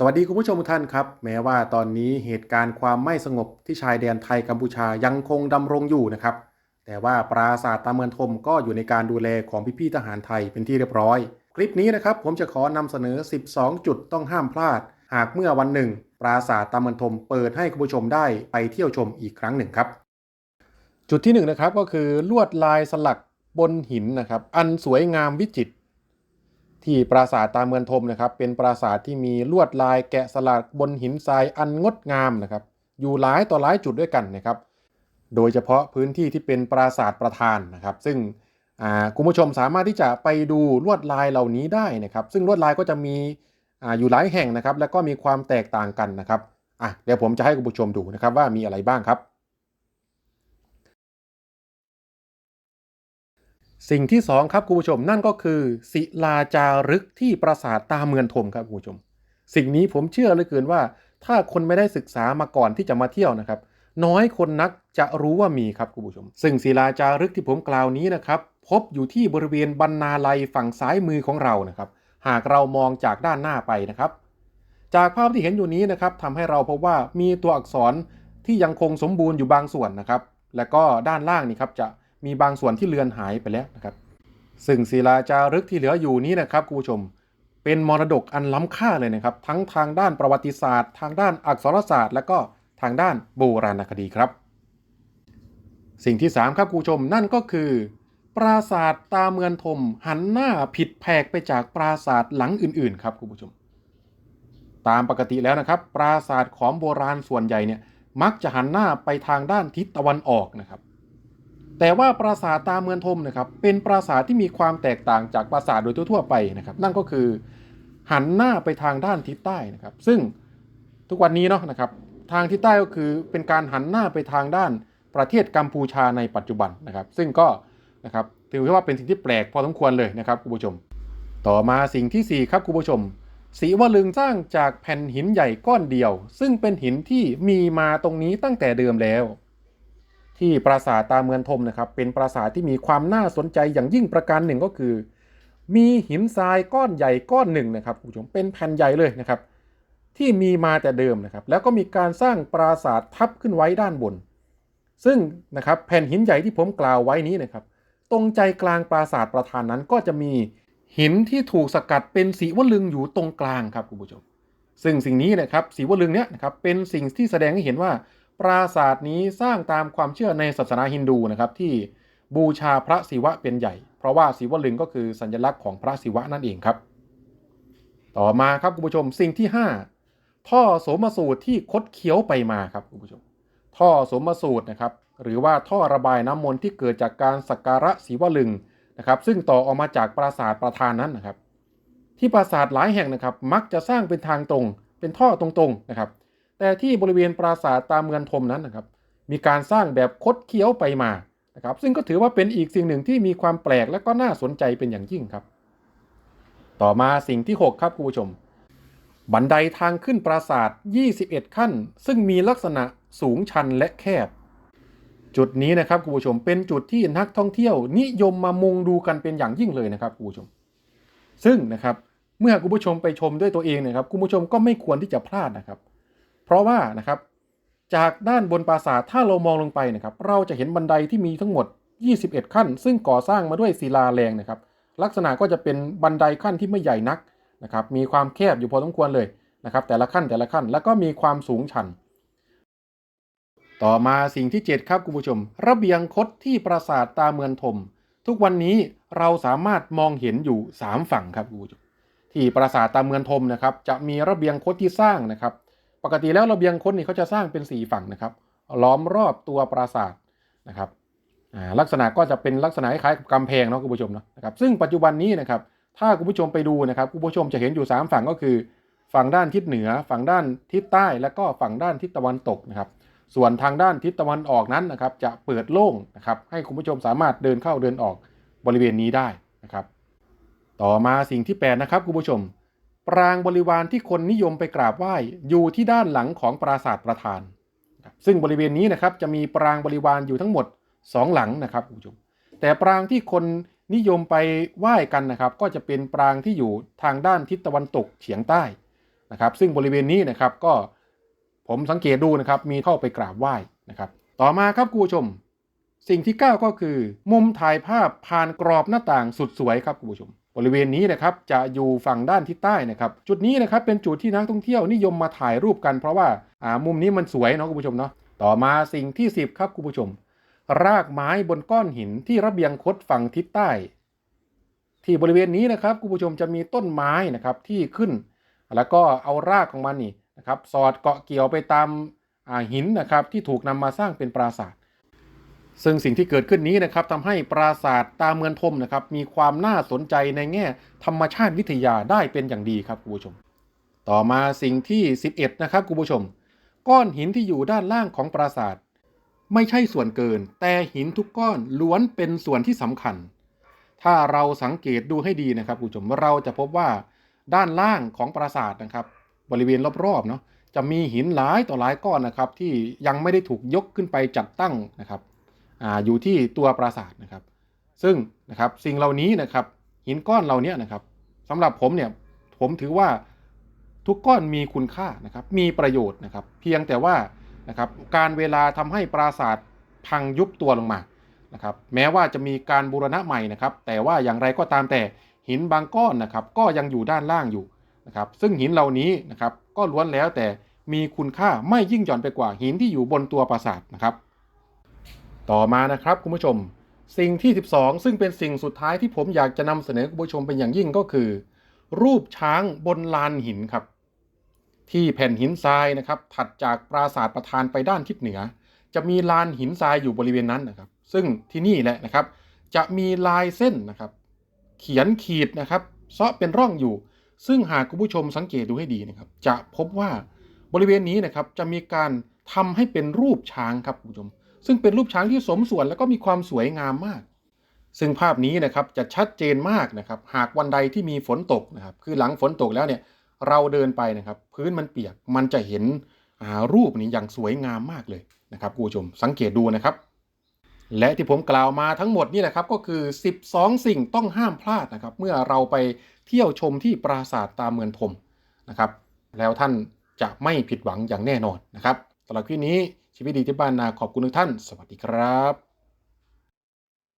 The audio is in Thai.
สวัสดีคุณผู้ชมทุกท่านครับ แม้ว่าตอนนี้เหตุการณ์ความไม่สงบที่ชายแดนไทยกัมพูชายังคงดำรงอยู่นะครับ แต่ว่าปราสาทตาเมืองทมก็อยู่ในการดูแลของพี่ๆทหารไทยเป็นที่เรียบร้อย คลิปนี้นะครับผมจะขอนำเสนอ 12 จุดต้องห้ามพลาด หากเมื่อวันหนึ่ง ปราสาทตาเมืองทมเปิดให้คุณผู้ชมได้ไปเที่ยวชมอีกครั้งหนึ่งครับ จุดที่1นงนะครับก็คือลวดลายสลักบนหินนะครับอันสวยงามวิจิตร ที่ปราสาทตาเมืองทมนะครับ เป็นปราสาทที่มีลวดลายแกะสลักบนหินทรายอันงดงามนะครับ อยู่หลายต่อหลายจุดด้วยกันนะครับ โดยเฉพาะพื้นที่ที่เป็นปราสาทประธานนะครับ ซึ่งคุณผู้ชมสามารถที่จะไปดูลวดลายเหล่านี้ได้นะครับ ซึ่งลวดลายก็จะมีออยู่หลายแห่งนะครับ แล้วก็มีความแตกต่างกันนะครับอะเดี๋ยวผมจะให้คุณผู้ชมดูนะครับว่ามีอะไรบ้างครับ สิ่งที่สองครับคุณผู้ชมนั่นก็คือ ศิลาจารึกที่ปราสาทตาเมืองทมครับคุณผู้ชม สิ่งนี้ผมเชื่อเหลือเกินว่า ถ้าคนไม่ได้ศึกษามาก่อนที่จะมาเที่ยวนะครับ น้อยคนนักจะรู้ว่ามีครับคุณผู้ชม ซึ่งศิลาจารึกที่ผมกล่าวนี้นะครับพบอยู่ที่บริเวณบรรณาลัยฝั่งซ้ายมือของเรานะครับ หากเรามองจากด้านหน้าไปนะครับ จากภาพที่เห็นอยู่นี้นะครับทำให้เราพบว่ามีตัวอักษรที่ยังคงสมบูรณ์อยู่บางส่วนนะครับ และก็ด้านล่างนี่ครับจะ มีบางส่วนที่เลือนหายไปแล้วนะครับ ซึ่งศิลาจารึกที่เหลืออยู่นี้นะครับคุณผู้ชม เป็นมรดกอันล้ำค่าเลยนะครับ ทั้งทางด้านประวัติศาสตร์ ทางด้านอักษรศาสตร์ และก็ทางด้านโบราณคดีครับ สิ่งที่ 3 ครับคุณผู้ชมนั่นก็คือ ปราสาทตาเมืองทม หันหน้าผิดแผกไปจากปราสาทหลังอื่นๆ ครับคุณผู้ชม ตามปกติแล้วนะครับ ปราสาทของโบราณส่วนใหญ่เนี่ยมักจะหันหน้าไปทางด้านทิศตะวันออกนะครับ แต่ว่าปราสาทตาเมืองทมนะครับเป็นปราสาทที่มีความแตกต่างจากปราสาทโดยทั่วๆไปนะครับ นั่นก็คือหันหน้าไปทางด้านทิศใต้นะครับ ซึ่งทุกวันนี้เนาะนะครับ ทางทิศใต้ก็คือเป็นการหันหน้าไปทางด้านประเทศกัมพูชาในปัจจุบันนะครับ ซึ่งก็นะครับถือว่าเป็นสิ่งที่แปลกพอสมควรเลยนะครับคุณผู้ชม ต่อมาสิ่งที่ 4 ครับคุณผู้ชมศรีวลึงสร้างจากแผ่นหินใหญ่ก้อนเดียว ซึ่งเป็นหินที่มีมาตรงนี้ตั้งแต่เดิมแล้ว ที่ปราสาทตาเมืองทมนะครับ เป็นปราสาทที่มีความน่าสนใจอย่างยิ่งประการหนึ่งก็คือ มีหินทรายก้อนใหญ่ก้อนหนึ่งนะครับคุณผู้ชมเป็นแผ่นใหญ่เลยนะครับ ที่มีมาแต่เดิมนะครับ แล้วก็มีการสร้างปราสาททับขึ้นไว้ด้านบน ซึ่งนะครับแผ่นหินใหญ่ที่ผมกล่าวไว้นี้นะครับ ตรงใจกลางปราสาทประธานนั้นก็จะมีหินที่ถูกสกัดเป็นสีวลึงอยู่ตรงกลางครับคุณผู้ชม ซึ่งสิ่งนี้นะครับสีวลึงเนี้ยนะครับเป็นสิ่งที่แสดงให้เห็นว่า ปราสาทนี้สร้างตามความเชื่อในศาสนาฮินดูนะครับที่บูชาพระศิวะเป็นใหญ่ เพราะว่าสีวลึงก็คือสัญลักษณ์ของพระศิวะนั่นเองครับ ต่อมาครับคุณผู้ชมสิ่งที่ 5 ท่อโสมสูตรที่คดเคี้ยวไปมาครับคุณผู้ชม ท่อโสมสูตรนะครับหรือว่าท่อระบายน้ำมนต์ที่เกิดจากการสักการะศิวลึงนะครับซึ่งต่อออกมาจากปราสาทประธานนั้นนะครับ ที่ปราสาทหลายแห่งนะครับมักจะสร้างเป็นทางตรง เป็นท่อตรงๆนะครับ แต่ที่บริเวณปราสาทตามเมืองทมนั้นนะครับ มีการสร้างแบบคดเคี้ยวไปมานะครับ ซึ่งก็ถือว่าเป็นอีกสิ่งหนึ่งที่มีความแปลกและก็น่าสนใจเป็นอย่างยิ่งครับ ต่อมาสิ่งที่ 6 ครับคุณผู้ชม บันไดทางขึ้นปราสาท 21 ขั้น ซึ่งมีลักษณะสูงชันและแคบ จุดนี้นะครับคุณผู้ชมเป็นจุดที่นักท่องเที่ยว นิยมมามุงดูกันเป็นอย่างยิ่งเลยนะครับคุณผู้ชม ซึ่งนะครับเมื่อคุณผู้ชมไปชมด้วยตัวเองนะครับคุณผู้ชมก็ไม่ควรที่จะพลาดนะครับ เพราะว่านะครับจากด้านบนปราสาทถ้าเรามองลงไปนะครับเราจะเห็นบันไดที่มีทั้งหมด 21 ขั้น ซึ่งก่อสร้างมาด้วยศิลาแรงนะครับลักษณะก็จะเป็นบันไดขั้นที่ไม่ใหญ่นักนะครับมีความแคบอยู่พอสมควรเลยนะครับแต่ละขั้นแต่ละขั้นแล้วก็มีความสูงชัน ต่อมาสิ่งที่ 7 ครับคุณผู้ชม ระเบียงคดที่ปราสาทตาเมืองทมทุกวันนี้เราสามารถมองเห็นอยู่ 3 ฝั่งครับคุณผู้ชมที่ปราสาทตาเมืองทมนะครับจะมีระเบียงคดที่สร้างนะครับ กติแล้วระเบียงคดนี่เขาจะสร้างเป็น 4 ฝั่งนะครับ ล้อมรอบตัวปราสาทนะครับลักษณะก็จะเป็นลักษณะคล้ายกับกำแพงเนาะคุณผู้ชมเนาะนะครับซึ่งปัจจุบันนี้นะครับถ้าคุณผู้ชมไปดูนะครับคุณผู้ชมจะเห็นอยู่ 3 ฝั่งก็คือ ฝั่งด้านทิศเหนือ ฝั่งด้านทิศใต้ และก็ฝั่งด้านทิศตะวันตกนะครับ ส่วนทางด้านทิศตะวันออกนั้นนะครับ จะเปิดโล่งนะครับให้คุณผู้ชมสามารถเดินเข้าเดินออกบริเวณนี้ได้นะครับ ต่อมาสิ่งที่8นะครับคุณผู้ชม ปรางบริวารที่คนนิยมไปกราบไหว้อยู่ที่ด้านหลังของปราสาทประธาน ซึ่งบริเวณนี้นะครับจะมีปรางบริวารอยู่ทั้งหมด 2 หลังนะครับคุณผู้ชมแต่ปรางที่คนนิยมไปไหว้กันนะครับ ก็จะเป็นปรางที่อยู่ทางด้านทิศตะวันตกเฉียงใต้นะครับ ซึ่งบริเวณนี้นะครับก็ผมสังเกตดูนะครับมีเข้าไปกราบไหว้นะครับ ต่อมาครับคุณผู้ชม สิ่งที่ 9 ก็คือ มุมถ่ายภาพผ่านกรอบหน้าต่างสุดสวยครับคุณผู้ชม บริเวณนี้นะครับจะอยู่ฝั่งด้านทิศใต้นะครับ จุดนี้นะครับเป็นจุดที่นักท่องเที่ยวนิยมมาถ่ายรูปกันเพราะว่าอ่ามุมนี้มันสวยเนาะคุณผู้ชมเนาะต่อมาสิ่งที่ 10 ครับคุณผู้ชม รากไม้บนก้อนหินที่ระเบียงคดฝั่งทิศใต้ ที่บริเวณนี้นะครับคุณผู้ชมจะมีต้นไม้นะครับที่ขึ้น แล้วก็เอารากของมันนี่นะครับสอดเกาะเกี่ยวไปตามอ่าหินนะครับที่ถูกนำมาสร้างเป็นปราสาท ซึ่งสิ่งที่เกิดขึ้นนี้นะครับทำให้ปราสาทตาเมืองทมนะครับมีความน่าสนใจในแง่ธรรมชาติวิทยาได้เป็นอย่างดีครับคุณผู้ชม ต่อมาสิ่งที่ 11 นะครับคุณผู้ชม ก้อนหินที่อยู่ด้านล่างของปราสาท ไม่ใช่ส่วนเกิน แต่หินทุกก้อนล้วนเป็นส่วนที่สำคัญ ถ้าเราสังเกตดูให้ดีนะครับคุณผู้ชมเราจะพบว่าด้านล่างของปราสาทนะครับ บริเวณรอบๆเนาะจะมีหินหลายต่อหลายก้อนนะครับที่ยังไม่ได้ถูกยกขึ้นไปจัดตั้งนะครับ อยู่ที่ตัวปราสาทนะครับ ซึ่งนะครับสิ่งเหล่านี้นะครับหินก้อนเหล่านี้นะครับสำหรับผมเนี่ยผมถือว่าทุกก้อนมีคุณค่านะครับมีประโยชน์นะครับ เพียงแต่ว่านะครับการเวลาทำให้ปราสาทพังยุบตัวลงมานะครับแม้ว่าจะมีการบูรณะใหม่นะครับ แต่ว่าอย่างไรก็ตามแต่หินบางก้อนนะครับ ก็ยังอยู่ด้านล่างอยู่นะครับ ซึ่งหินเหล่านี้นะครับก็ล้วนแล้วแต่มีคุณค่าไม่ยิ่งหย่อนไปกว่าหินที่อยู่บนตัวปราสาทนะครับ ต่อมานะครับคุณผู้ชม สิ่งที่ 12 ซึ่งเป็นสิ่งสุดท้ายที่ผมอยากจะนำเสนอคุณผู้ชมเป็นอย่างยิ่งก็คือ รูปช้างบนลานหินครับ ที่แผ่นหินทรายนะครับถัดจากปราสาทประธานไปด้านทิศเหนือ จะมีลานหินทรายอยู่บริเวณนั้นนะครับ ซึ่งที่นี่แหละนะครับ จะมีลายเส้นนะครับ เขียนขีดนะครับเซาะเป็นร่องอยู่ ซึ่งหากคุณผู้ชมสังเกตดูให้ดีนะครับ จะพบว่าบริเวณนี้นะครับจะมีการทำให้เป็นรูปช้างครับคุณผู้ชม ซึ่งเป็นรูปช้างที่สมส่วนแล้วก็มีความสวยงามมาก ซึ่งภาพนี้นะครับจะชัดเจนมากนะครับหากวันใดที่มีฝนตกนะครับคือหลังฝนตกแล้วเนี่ยเราเดินไปนะครับ พื้นมันเปียกมันจะเห็นรูปนี้อย่างสวยงามมากเลยนะครับคุณผู้ชมสังเกตดูนะครับ และที่ผมกล่าวมาทั้งหมดนี่แหละครับก็คือ 12 สิ่งต้องห้ามพลาดนะครับ เมื่อเราไปเที่ยวชมที่ปราสาทตาเมืองทมนะครับ แล้วท่านจะไม่ผิดหวังอย่างแน่นอนนะครับสำหรับคลิปนี้ ชีวิตดีที่บ้านนาขอบคุณทุกท่าน สวัสดีครับ